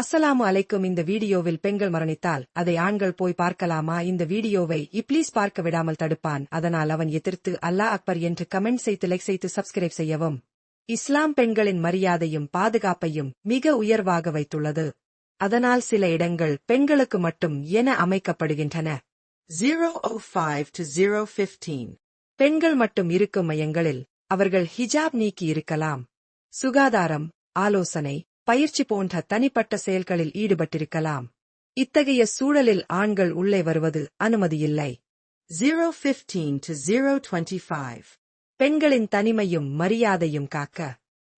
அஸ்ஸலாமு அலைக்கும். இந்த வீடியோவில் பெண்கள் மரணித்தால் அதை ஆண்கள் போய் பார்க்கலாமா? இந்த வீடியோவை இப்ளீஸ் பார்க்க விடாமல் தடுப்பான். அதனால் அவன் எதிர்த்து அல்லாஹ் அக்பர் என்று கமெண்ட் செய்து லைக் செய்து சப்ஸ்கிரைப் செய்யவும். இஸ்லாம் பெண்களின் மரியாதையும் பாதுகாப்பையும் மிக உயர்வாக வைத்துள்ளது. அதனால் சில இடங்கள் பெண்களுக்கு மட்டும் என அமைக்கப்படுகின்றன. 005 to 015. பெண்கள் மட்டும் இருக்கும் மையங்களில் அவர்கள் ஹிஜாப் நீக்கி இருக்கலாம். சுகாதாரம் ஆலோசனை பயிற்சி போன்ற தனிப்பட்ட செயல்களில் ஈடுபட்டிருக்கலாம். இத்தகைய சூழலில் ஆண்கள் உள்ளே வருவது அனுமதியில்லை. 015 to 025. பெண்களின் தனிமையும் மரியாதையும் காக்க.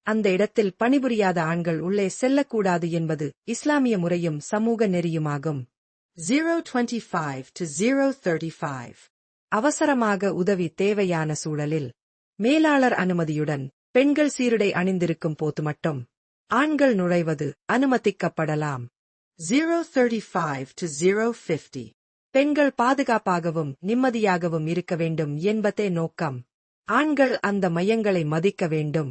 அந்த இடத்தில் பணிபுரியாத ஆண்கள் உள்ளே செல்லக்கூடாது என்பது இஸ்லாமிய முறையும் சமூக நெறியுமாகும். 025 to 035. அவசரமாக உதவி தேவையான சூழலில். மேலாளர் அனுமதியுடன் பெண்கள் சீருடை அணிந்திருக்கும் போது மட்டும். ஆண்கள் நுழைவது அனுமதிக்கப்படலாம். 035 to 050. பெண்கள் பாதுகாப்பாகவும் நிம்மதியாகவும் இருக்க வேண்டும் என்பதே நோக்கம். ஆண்கள் அந்த மையங்களை மதிக்க வேண்டும்.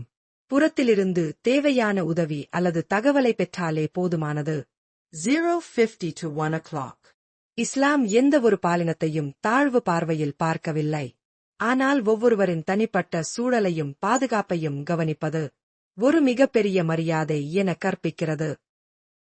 புறத்திலிருந்து தேவையான உதவி அல்லது தகவலை பெற்றாலே போதுமானது. Zero fifty two one o'clock Islam எந்த ஒரு பாலினத்தையும் தாழ்வு பார்வையில் பார்க்கவில்லை. ஆனால் ஒவ்வொருவரின் தனிப்பட்ட சூழலையும் பாதுகாப்பையும் கவனிப்பது ஒரு மிகப்பெரிய மரியாதை என கற்பிக்கிறது.